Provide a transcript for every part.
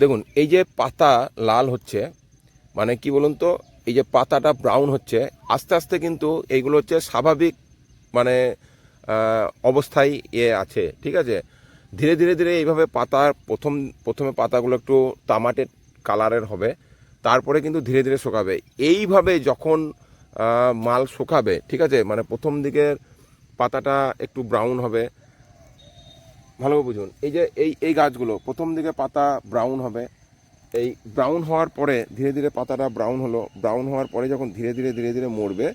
দেখুন, এই যে পাতা লাল হচ্ছে মানে কি বলুন তো, এই যে পাতাটা ব্রাউন হচ্ছে, আস্তে আস্তে কিন্তু এইগুলো হচ্ছে স্বাভাবিক মানে অবস্থায় এ আছে, ঠিক আছে? ধীরে ধীরে ধীরে এইভাবে পাতার প্রথম, প্রথমে পাতাগুলো একটু তামাটে কালারের হবে, তারপরে কিন্তু ধীরে ধীরে শুকাবে। এইভাবে যখন মাল শুকাবে, ঠিক আছে? মানে প্রথম দিকের পাতাটা একটু ব্রাউন হবে ভালো বুঝুন। এই যে এই এই গাছগুলো, প্রথম দিকে পাতা ব্রাউন হবে। এই ব্রাউন হওয়ার পরে ধীরে ধীরে পাতাটা ব্রাউন হলো। ব্রাউন হওয়ার পরে যখন ধীরে ধীরে ধীরে ধীরে মরবে,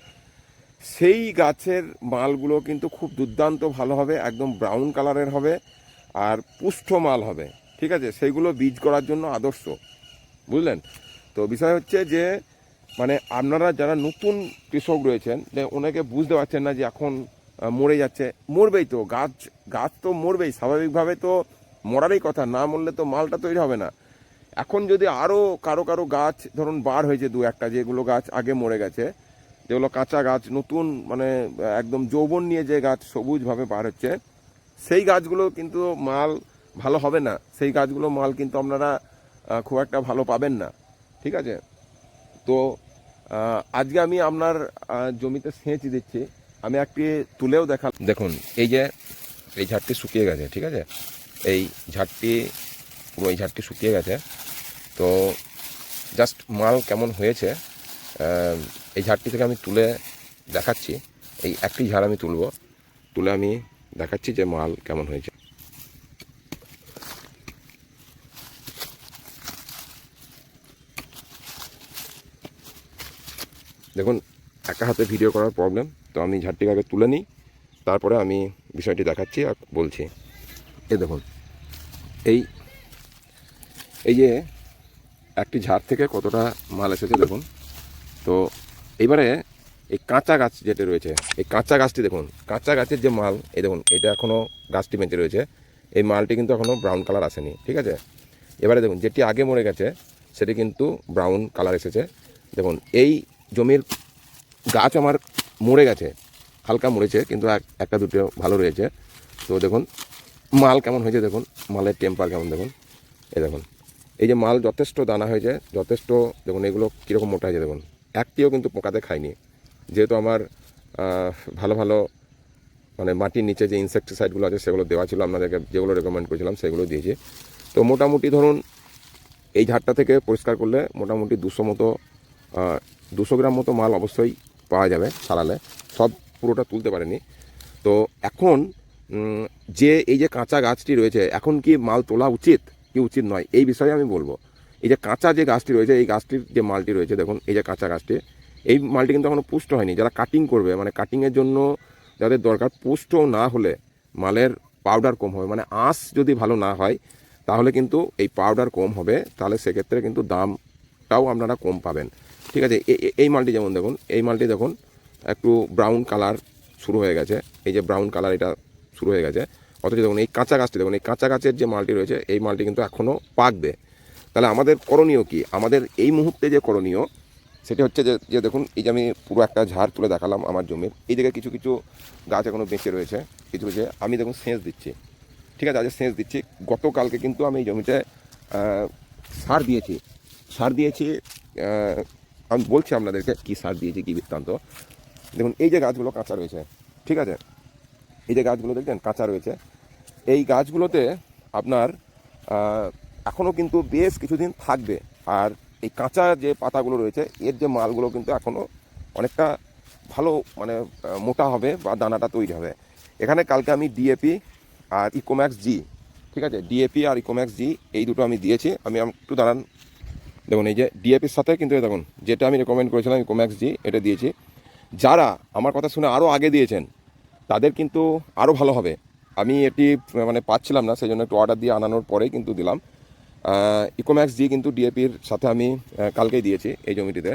সেই গাছের মালগুলো কিন্তু খুব দুর্দান্ত ভালো হবে, একদম ব্রাউন কালারের হবে আর পুষ্ট মাল হবে। ঠিক আছে? সেইগুলো বীজ করার জন্য আদর্শ। বুঝলেন? তো বিষয় হচ্ছে যে মানে আপনারা যারা নতুন কৃষক রয়েছেন, যে ওনাকে বুঝতে পারছেন না যে এখন মরে যাচ্ছে। মরবেই তো, গাছ গাছ তো মরবেই, স্বাভাবিকভাবে তো মরারই কথা, না মরলে তো মালটা তৈরি হবে না। এখন যদি আরও কারও কারও গাছ ধরুন বার হয়েছে দু একটা, যেগুলো গাছ আগে মরে গেছে, যেগুলো কাঁচা গাছ, নতুন মানে একদম যৌবন নিয়ে যে গাছ সবুজভাবে বার হচ্ছে, সেই গাছগুলো কিন্তু মাল ভালো হবে না। সেই গাছগুলো মাল কিন্তু আপনারা খুব একটা ভালো পাবেন না। ঠিক আছে? তো আজকে আমি আপনার জমিতে সেচ দিচ্ছি। আমি একটি তুলেও দেখা দেখুন, এই যে, এই ঝাড়টি শুকিয়ে গেছে, ঠিক আছে? এই ঝাড়টি, পুরো এই ঝাড়টি শুকিয়ে গেছে। তো জাস্ট মাল কেমন হয়েছে এই ঝাড়টি থেকে আমি তুলে দেখাচ্ছি। এই একটি ঝাড় আমি তুলব। তুলে আমি দেখাচ্ছি যে মাল কেমন হয়েছে। দেখুন একা হাতে ভিডিও করার প্রবলেম তো আমি ঝাড়টিকে আগে তুলে নিই, তারপরে আমি বিষয়টি দেখাচ্ছি আর বলছি। এ দেখুন, এই এই যে একটি ঝাড় থেকে কতটা মাল এসেছে দেখুন, তো এইবারে এই কাঁচা গাছ যেটা রয়েছে, এই কাঁচা গাছটি দেখুন, কাঁচা গাছের যে মাল, এই দেখুন, এটা এখনও গাছটি বেঁচে রয়েছে, এই মালটি কিন্তু এখনও ব্রাউন কালার আসেনি, ঠিক আছে? এবারে দেখুন, যেটি আগে মরে গেছে, সেটি কিন্তু ব্রাউন কালার এসেছে। দেখুন, এই জমির গাছ আমার মরে গেছে, হালকা মরেছে, কিন্তু এক- একটা দুটো ভালো রয়েছে। তো দেখুন, মাল কেমন হয়েছে দেখুন, মালের টেম্পার কেমন দেখুন, এই দেখুন। এই যে মাল যথেষ্ট দানা হয়েছে, যথেষ্ট, দেখুন, এগুলো কীরকম মোটা হয়েছে দেখুন। একটিও কিন্তু পোকাতে খায়নি। যেহেতু আমার ভালো ভালো মানে মাটির নিচে যে ইনসেকটিসাইডগুলো আছে, সেগুলো দেওয়া ছিল, আপনাদেরকে যেগুলো রেকমেন্ড করেছিলাম, সেগুলো দিয়েছি। তো মোটামুটি ধরুন, এই ঝাড়টা থেকে পরিষ্কার করলে মোটামুটি দুশো মতো দুশো গ্রাম মতো মাল অবশ্যই পাওয়া যাবে সারালে। সব পুরোটা তুলতে পারেনি। তো এখন যে এই যে কাঁচা গাছটি রয়েছে, এখন কি মাল তোলা উচিত? কি উচিত নয়? এই বিষয়ে আমি বলব। এই যে কাঁচা যে গাছটি রয়েছে, এই গাছটির যে মালটি রয়েছে, দেখুন, এই যে কাঁচা গাছটি, এই মালটি কিন্তু এখনও পুষ্ট হয়নি। যারা কাটিং করবে মানে কাটিংয়ের জন্য যাদের দরকার, পুষ্ট না হলে মালের পাউডার কম হবে। মানে আঁশ যদি ভালো না হয়, তাহলে কিন্তু এই পাউডার কম হবে। তাহলে সেক্ষেত্রে কিন্তু দামটাও আপনারা কম পাবেন। ঠিক আছে এই মালটি যেমন দেখুন, এই মালটি দেখুন, একটু ব্রাউন কালার শুরু হয়ে গেছে। এই যে ব্রাউন কালার এটা শুরু হয়ে গেছে। অথচ দেখুন, এই কাঁচা গাছটি দেখুন, এই কাঁচা গাছের যে মালটি রয়েছে, এই মালটি কিন্তু এখনও পাকবে। তাহলে আমাদের করণীয় কি? আমাদের এই মুহূর্তে যে করণীয়, সেটি হচ্ছে যে যে দেখুন, এই যে আমি পুরো একটা ঝাড় তুলে দেখালাম আমার জমির। এই জায়গায় কিছু কিছু গাছ এখনও বেঁচে রয়েছে, কিছু কিছু, আমি দেখুন সেচ দিচ্ছি। ঠিক আছে আজকে সেচ দিচ্ছি। গতকালকে কিন্তু আমি এই জমিতে সার দিয়েছি। সার দিয়েছি আমি বলছি আপনাদেরকে কী সার দিয়েছি, কী বৃত্তান্ত। দেখুন, এই যে গাছগুলো কাঁচা রয়েছে, ঠিক আছে? এই যে গাছগুলো দেখছেন কাঁচা রয়েছে। এই গাছগুলোতে আপনার এখনও কিন্তু বেশ কিছুদিন থাকবে। আর এই কাঁচা যে পাতাগুলো রয়েছে, এর যে মালগুলো কিন্তু এখনও অনেকটা ভালো মানে মোটা হবে বা দানাটা তৈরি হবে। এখানে কালকে আমি ডিএপি আর ইকোম্যাক্স জি ঠিক আছে? ডিএপি আর ইকোম্যাক্স জি এই দুটো আমি দিয়েছি। আমি একটু দাঁড়ান দেখুন, এই যে ডিএপির সাথে কিন্তু দেখুন, যেটা আমি রেকমেন্ড করেছিলাম ইকোম্যাক্স জি এটা দিয়েছি। যারা আমার কথা শুনে আরও আগে দিয়েছেন, তাদের কিন্তু আরও ভালো হবে। আমি এটি মানে পাচ্ছিলাম না সেই জন্য একটু অর্ডার দিয়ে আনানোর পরেই কিন্তু দিলাম। ইকোম্যাক্স জি কিন্তু ডিএপির সাথে আমি কালকেই দিয়েছি এই জমিটিতে।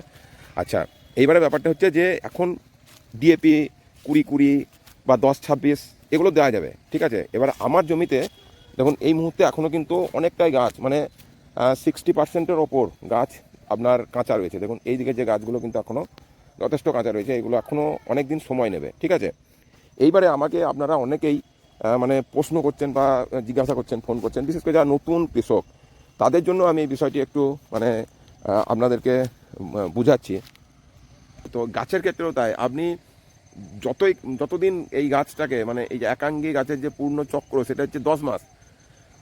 আচ্ছা এইবারে ব্যাপারটা হচ্ছে যে, এখন ডিএপি কুড়ি কুড়ি বা দশ ছাব্বিশ, এগুলো দেওয়া যাবে, ঠিক আছে? এবার আমার জমিতে, দেখুন, এই মুহূর্তে এখনও কিন্তু অনেকটাই গাছ মানে সিক্সটি পার্সেন্টের ওপর গাছ আপনার কাঁচা রয়েছে। দেখুন এই দিকে যে গাছগুলো কিন্তু এখনও যথেষ্ট কাঁচা রয়েছে, এগুলো এখনও অনেক দিন সময় নেবে, ঠিক আছে? এইবারে আমাকে আপনারা অনেকেই মানে প্রশ্ন করছেন বা জিজ্ঞাসা করছেন, ফোন করছেন, বিশেষ করে যারা নতুন কৃষক, তাদের জন্য আমি এই বিষয়টি একটু মানে আপনাদেরকে বুঝাচ্ছি। তো গাছের ক্ষেত্রেও তাই, আপনি যতই, যতদিন এই গাছটাকে মানে এই যে একাঙ্গী গাছের যে পূর্ণ চক্র, সেটা হচ্ছে দশ মাস।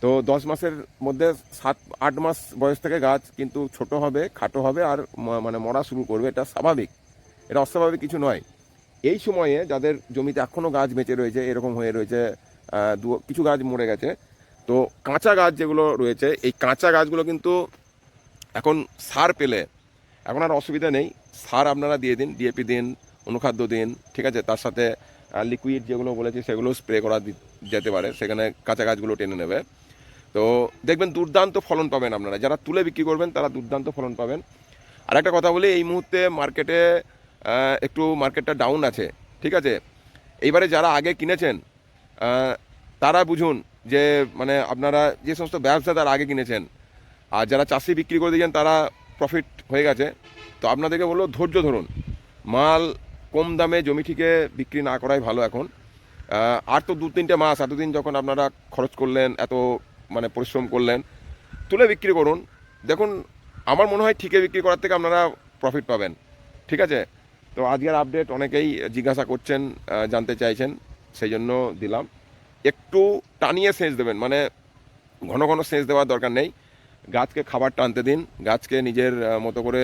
তো দশ মাসের মধ্যে সাত, আট মাস বয়স থেকে গাছ কিন্তু ছোট হবে, খাটো হবে আর মানে মরা শুরু করবে, এটা স্বাভাবিক। এটা অস্বাভাবিক কিছু নয়। এই সময়ে যাদের জমিতে এখনও গাছ বেঁচে রয়েছে, এরকম হয়ে রয়েছে দু- কিছু গাছ মরে গেছে, তো কাঁচা গাছ যেগুলো রয়েছে, এই কাঁচা গাছগুলো কিন্তু এখন সার পেলে এখন আর অসুবিধা নেই। সার আপনারা দিয়ে দিন, ডিএপি দিন, অনুখাদ্য দিন, ঠিক আছে? তার সাথে লিকুইড যেগুলো বলেছি সেগুলো স্প্রে করা যেতে পারে। সেখানে কাঁচা গাছগুলো টেনে নেবে। তো দেখবেন দুর্দান্ত ফলন পাবেন আপনারা। যারা তুলে বিক্রি করবেন, তারা দুর্দান্ত ফলন পাবেন। আর একটা কথা বলি, এই মুহূর্তে মার্কেটে একটু মার্কেটটা ডাউন আছে, ঠিক আছে? এইবারে যারা আগে কিনেছেন তারা বুঝুন যে মানে আপনারা যে সমস্ত ব্যবসা তারা আগে কিনেছেন, আর যারা চাষি বিক্রি করে দিয়েছেন, তারা প্রফিট হয়ে গেছে। তো আপনাদেরকে বলল ধৈর্য ধরুন। মাল কম দামে জমি থেকে বিক্রি না করাই ভালো এখন। আর তো দু তিনটে মাস, এতদিন যখন আপনারা খরচ করলেন, এত মানে পরিশ্রম করলেন, তুলে বিক্রি করুন। দেখুন, আমার মনে হয় ঠিকে বিক্রি করার থেকে আপনারা প্রফিট পাবেন। ঠিক আছে? তো আজকের আপডেট অনেকেই জিজ্ঞাসা করছেন জানতে চাইছেন, সেই জন্য দিলাম। একটু টানিয়ে সেচ দেবেন মানে ঘন ঘন সেচ দেওয়ার দরকার নেই। গাছকে খাবার টানতে দিন, গাছকে নিজের মতো করে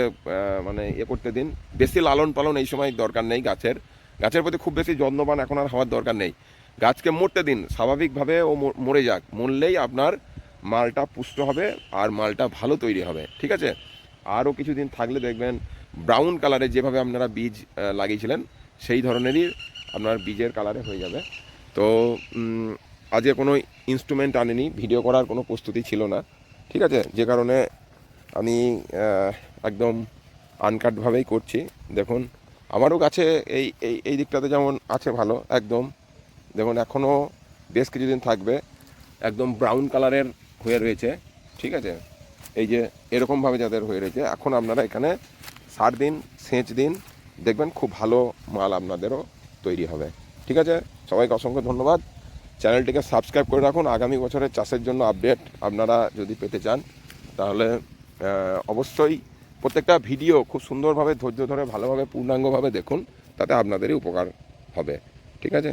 মানে ইয়ে করতে দিন। বেশি লালন পালন এই সময় দরকার নেই গাছের। গাছের প্রতি খুব বেশি যত্নবান এখন আর হওয়ার দরকার নেই। গাছকে মরতে দিন, স্বাভাবিকভাবে ও মরে যাক। মরলেই আপনার মালটা পুষ্ট হবে আর মালটা ভালো তৈরি হবে, ঠিক আছে? আরও কিছুদিন থাকলে দেখবেন ব্রাউন কালারে যেভাবে আপনারা বীজ লাগিয়েছিলেন, সেই ধরনেরই আপনার বীজের কালারে হয়ে যাবে। তো আজকে কোনো ইনস্ট্রুমেন্ট আনেনি ভিডিও করার কোনো প্রস্তুতি ছিল না, ঠিক আছে? যে কারণে আমি একদম আনকাটভাবেই করছি। দেখুন, আমারও কাছে এই এই এই দিকটাতে যেমন আছে ভালো, একদম দেখুন এখনও বেশ কিছুদিন থাকবে। একদম ব্রাউন কালারের হয়ে রয়েছে, ঠিক আছে? এই যে এরকমভাবে যাদের হয়ে রয়েছে, এখন আপনারা এখানে সার দিন, সেচ দিন, দেখবেন খুব ভালো মাল আপনাদেরও তৈরি হবে, ঠিক আছে? সবাইকে অসংখ্য ধন্যবাদ। চ্যানেলটিকে সাবস্ক্রাইব করে রাখুন। আগামী বছরের চাষের জন্য আপডেট আপনারা যদি পেতে চান, তাহলে অবশ্যই প্রত্যেকটা ভিডিও খুব সুন্দরভাবে, ধৈর্য ধরে, ভালোভাবে, পূর্ণাঙ্গভাবে দেখুন, তাতে আপনাদেরই উপকার হবে, ঠিক আছে?